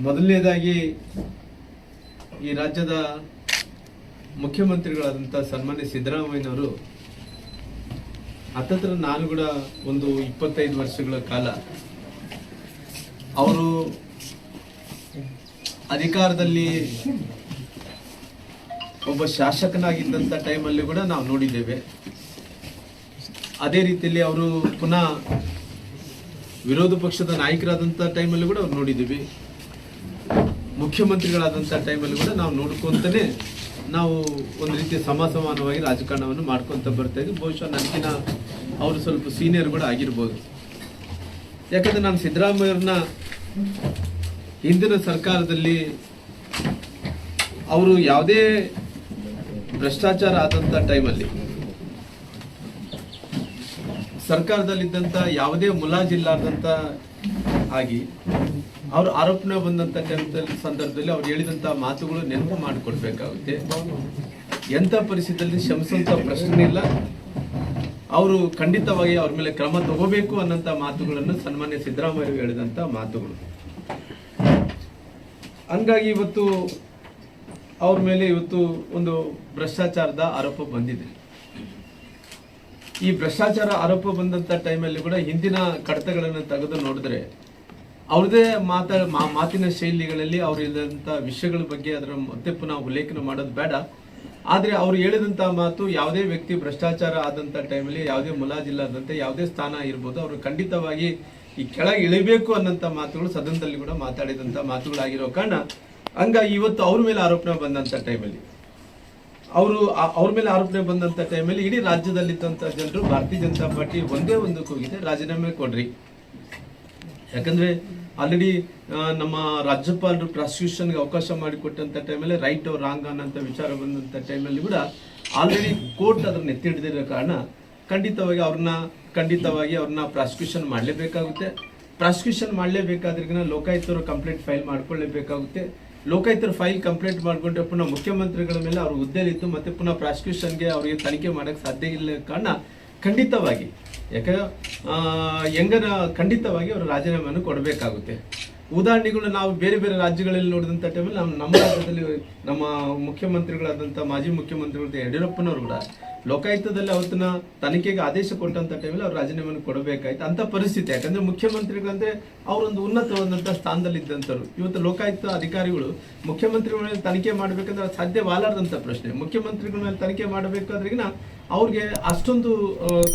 ಮೊದಲನೇದಾಗಿ ಈ ರಾಜ್ಯದ ಮುಖ್ಯಮಂತ್ರಿಗಳಾದಂಥ ಸನ್ಮಾನ್ಯ ಸಿದ್ದರಾಮಯ್ಯನವರು ಹತ್ತತ್ರ ನಾನು ಕೂಡ ಒಂದು ಇಪ್ಪತ್ತೈದು ವರ್ಷಗಳ ಕಾಲ ಅವರು ಅಧಿಕಾರದಲ್ಲಿ ಒಬ್ಬ ಶಾಸಕನಾಗಿದ್ದಂಥ ಟೈಮಲ್ಲಿ ಕೂಡ ನಾವು ನೋಡಿದ್ದೇವೆ. ಅದೇ ರೀತಿಯಲ್ಲಿ ಅವರು ಪುನಃ ವಿರೋಧ ಪಕ್ಷದ ನಾಯಕರಾದಂಥ ಟೈಮಲ್ಲಿ ಕೂಡ ಅವ್ರು ನೋಡಿದ್ದೀವಿ. ಮುಖ್ಯಮಂತ್ರಿಗಳಾದಂಥ ಟೈಮಲ್ಲಿ ಕೂಡ ನಾವು ನೋಡ್ಕೊಂತಾನೆ ನಾವು ಒಂದು ರೀತಿ ಸಮಸಮಾನವಾಗಿ ರಾಜಕಾರಣವನ್ನು ಮಾಡ್ಕೊತ ಬರ್ತಾ ಇದ್ವಿ. ಬಹುಶಃ ನನಗಿನ ಅವರು ಸ್ವಲ್ಪ ಸೀನಿಯರ್ ಕೂಡ ಆಗಿರ್ಬೋದು. ಯಾಕಂದರೆ ನಾನು ಸಿದ್ದರಾಮಯ್ಯವ್ರನ್ನ ಹಿಂದಿನ ಸರ್ಕಾರದಲ್ಲಿ ಅವರು ಯಾವುದೇ ಭ್ರಷ್ಟಾಚಾರ ಆದಂಥ ಟೈಮಲ್ಲಿ ಸರ್ಕಾರದಲ್ಲಿದ್ದಂಥ ಯಾವುದೇ ಮುಲಾಜಿಲ್ಲಾರ್ದಂಥ ಆಗಿ ಅವ್ರ ಆರೋಪಣೆ ಬಂದಂಥ ಸಂದರ್ಭದಲ್ಲಿ ಅವ್ರು ಹೇಳಿದಂಥ ಮಾತುಗಳು ನೆನಪು ಮಾಡಿಕೊಡ್ಬೇಕಾಗುತ್ತೆ. ಎಂಥ ಪರಿಸ್ಥಿತಿಯಲ್ಲಿ ಶ್ರಮಿಸುವಂಥ ಪ್ರಶ್ನೆ ಇಲ್ಲ. ಅವರು ಖಂಡಿತವಾಗಿ ಅವ್ರ ಮೇಲೆ ಕ್ರಮ ತಗೋಬೇಕು ಅನ್ನೋಂಥ ಮಾತುಗಳನ್ನು ಸನ್ಮಾನ್ಯ ಸಿದ್ದರಾಮಯ್ಯ ಹೇಳಿದಂಥ ಮಾತುಗಳು. ಹಂಗಾಗಿ ಇವತ್ತು ಅವ್ರ ಮೇಲೆ ಇವತ್ತು ಒಂದು ಭ್ರಷ್ಟಾಚಾರದ ಆರೋಪ ಬಂದಿದೆ. ಈ ಭ್ರಷ್ಟಾಚಾರ ಆರೋಪ ಬಂದಂತ ಟೈಮಲ್ಲಿ ಕೂಡ ಹಿಂದಿನ ಕಡತಗಳನ್ನು ತೆಗೆದು ನೋಡಿದ್ರೆ ಅವ್ರದೇ ಮಾತಾ ಮಾತಿನ ಶೈಲಿಗಳಲ್ಲಿ ಅವ್ರು ಹೇಳಿದಂಥ ವಿಷಯಗಳ ಬಗ್ಗೆ ಅದರ ಮತ್ತೆ ಪುನಃ ಉಲ್ಲೇಖನ ಮಾಡೋದು ಬೇಡ. ಆದರೆ ಅವ್ರು ಹೇಳಿದಂತ ಮಾತು ಯಾವುದೇ ವ್ಯಕ್ತಿ ಭ್ರಷ್ಟಾಚಾರ ಆದಂತ ಟೈಮಲ್ಲಿ ಯಾವುದೇ ಮುಲಾಜಿಲ್ಲದಂತೆ ಯಾವುದೇ ಸ್ಥಾನ ಇರ್ಬೋದು, ಅವರು ಖಂಡಿತವಾಗಿ ಈ ಕೆಳಗೆ ಇಳಿಬೇಕು ಅನ್ನಂತ ಮಾತುಗಳು ಸದನದಲ್ಲಿ ಕೂಡ ಮಾತಾಡಿದಂತ ಮಾತುಗಳಾಗಿರೋ ಕಾರಣ ಹಂಗ ಇವತ್ತು ಅವ್ರ ಮೇಲೆ ಆರೋಪಣೆ ಬಂದಂತ ಟೈಮಲ್ಲಿ ಅವರು ಅವ್ರ ಮೇಲೆ ಆರೋಪಣೆ ಬಂದಂತ ಟೈಮಲ್ಲಿ ಇಡೀ ರಾಜ್ಯದಲ್ಲಿದ್ದಂಥ ಜನರು, ಭಾರತೀಯ ಜನತಾ ಪಾರ್ಟಿ ಒಂದೇ ಒಂದು ಕೂಗಿದೆ ರಾಜೀನಾಮೆ ಕೊಡ್ರಿ. ಯಾಕಂದ್ರೆ ಆಲ್ರೆಡಿ ನಮ್ಮ ರಾಜ್ಯಪಾಲರು ಪ್ರಾಸಿಕ್ಯೂಷನ್ಗೆ ಅವಕಾಶ ಮಾಡಿಕೊಟ್ಟಂಥ ಟೈಮಲ್ಲಿ ರೈಟ್ ಅವ್ರ ರಾಂಗ್ ಅನ್ನೋಂಥ ವಿಚಾರ ಬಂದಂಥ ಟೈಮಲ್ಲಿ ಕೂಡ ಆಲ್ರೆಡಿ ಕೋರ್ಟ್ ಅದನ್ನ ಎತ್ತಿ ಹಿಡಿದಿರೋ ಕಾರಣ ಖಂಡಿತವಾಗಿ ಅವ್ರನ್ನ ಖಂಡಿತವಾಗಿ ಅವ್ರನ್ನ ಪ್ರಾಸಿಕ್ಯೂಷನ್ ಮಾಡಲೇಬೇಕಾಗುತ್ತೆ. ಪ್ರಾಸಿಕ್ಯೂಷನ್ ಮಾಡಲೇಬೇಕಾದ್ರಿಗಿನ ಲೋಕಾಯುಕ್ತರು ಕಂಪ್ಲೇಂಟ್ ಫೈಲ್ ಮಾಡ್ಕೊಳ್ಳೇಬೇಕಾಗುತ್ತೆ. ಲೋಕಾಯುಕ್ತರು ಫೈಲ್ ಕಂಪ್ಲೇಂಟ್ ಮಾಡಿಕೊಂಡ್ರೆ ಪುನಃ ಮುಖ್ಯಮಂತ್ರಿಗಳ ಮೇಲೆ ಅವ್ರ ಹುದ್ದೆಲಿತ್ತು, ಮತ್ತೆ ಪುನಃ ಪ್ರಾಸಿಕ್ಯೂಷನ್ಗೆ ಅವರಿಗೆ ತನಿಖೆ ಮಾಡೋಕ್ಕೆ ಸಾಧ್ಯ ಇಲ್ಲ ಕಾರಣ ಖಂಡಿತವಾಗಿ ಯಾಕಂದ್ರೆ ಆ, ಹೆಂಗನ ಖಂಡಿತವಾಗಿ ಅವರು ರಾಜೀನಾಮೆಯನ್ನು ಕೊಡಬೇಕಾಗುತ್ತೆ. ಉದಾಹರಣೆಗಳು ನಾವು ಬೇರೆ ಬೇರೆ ರಾಜ್ಯಗಳಲ್ಲಿ ನೋಡಿದಂಥ ಟೈಮಲ್ಲಿ ನಮ್ಮ ನಮ್ಮ ರಾಜ್ಯದಲ್ಲಿ ನಮ್ಮ ಮುಖ್ಯಮಂತ್ರಿಗಳಾದಂಥ ಮಾಜಿ ಮುಖ್ಯಮಂತ್ರಿಗಳಾದ ಯಡಿಯೂರಪ್ಪನವರು ಕೂಡ ಲೋಕಾಯುಕ್ತದಲ್ಲಿ ಅವತ್ತಿನ ತನಿಖೆಗೆ ಆದೇಶ ಕೊಟ್ಟಂತ ಟೈಮಲ್ಲಿ ಅವ್ರು ರಾಜೀನಾಮೆಯನ್ನು ಕೊಡಬೇಕಾಯ್ತು ಅಂತ ಪರಿಸ್ಥಿತಿ. ಯಾಕಂದ್ರೆ ಮುಖ್ಯಮಂತ್ರಿಗಳಂದ್ರೆ ಅವರೊಂದು ಉನ್ನತವಾದಂಥ ಸ್ಥಾನದಲ್ಲಿ ಇದ್ದಂಥವ್ರು ಇವತ್ತು ಲೋಕಾಯುಕ್ತ ಅಧಿಕಾರಿಗಳು ಮುಖ್ಯಮಂತ್ರಿಗಳ ಮೇಲೆ ತನಿಖೆ ಮಾಡಬೇಕಂದ್ರೆ ಸಾಧ್ಯವಾಲಾರ್ದಂಥ ಪ್ರಶ್ನೆ. ಮುಖ್ಯಮಂತ್ರಿಗಳ ಮೇಲೆ ತನಿಖೆ ಮಾಡಬೇಕಾದ್ರಿಗಿನ ಅವ್ರಿಗೆ ಅಷ್ಟೊಂದು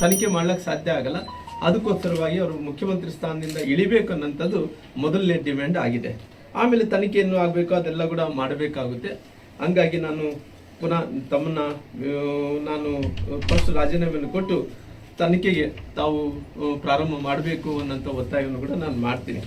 ತನಿಖೆ ಮಾಡ್ಲಿಕ್ಕೆ ಸಾಧ್ಯ ಆಗಲ್ಲ. ಅದಕ್ಕೋಸ್ಕರವಾಗಿ ಅವರು ಮುಖ್ಯಮಂತ್ರಿ ಸ್ಥಾನದಿಂದ ಇಳಿಬೇಕು ಅನ್ನೋಂಥದ್ದು ಮೊದಲನೇ ಡಿಮ್ಯಾಂಡ್ ಆಗಿದೆ. ಆಮೇಲೆ ತನಿಖೆಯನ್ನು ಆಗಬೇಕು, ಅದೆಲ್ಲ ಕೂಡ ಮಾಡಬೇಕಾಗುತ್ತೆ. ಹಂಗಾಗಿ ನಾನು ಪುನಃ ತಮ್ಮನ್ನ ನಾನು ಫಸ್ಟ್ ರಾಜೀನಾಮೆಯನ್ನು ಕೊಟ್ಟು ತನಿಖೆಗೆ ತಾವು ಪ್ರಾರಂಭ ಮಾಡಬೇಕು ಅನ್ನೋಂಥ ಒತ್ತಾಯವನ್ನು ಕೂಡ ನಾನು ಮಾಡ್ತೀನಿ.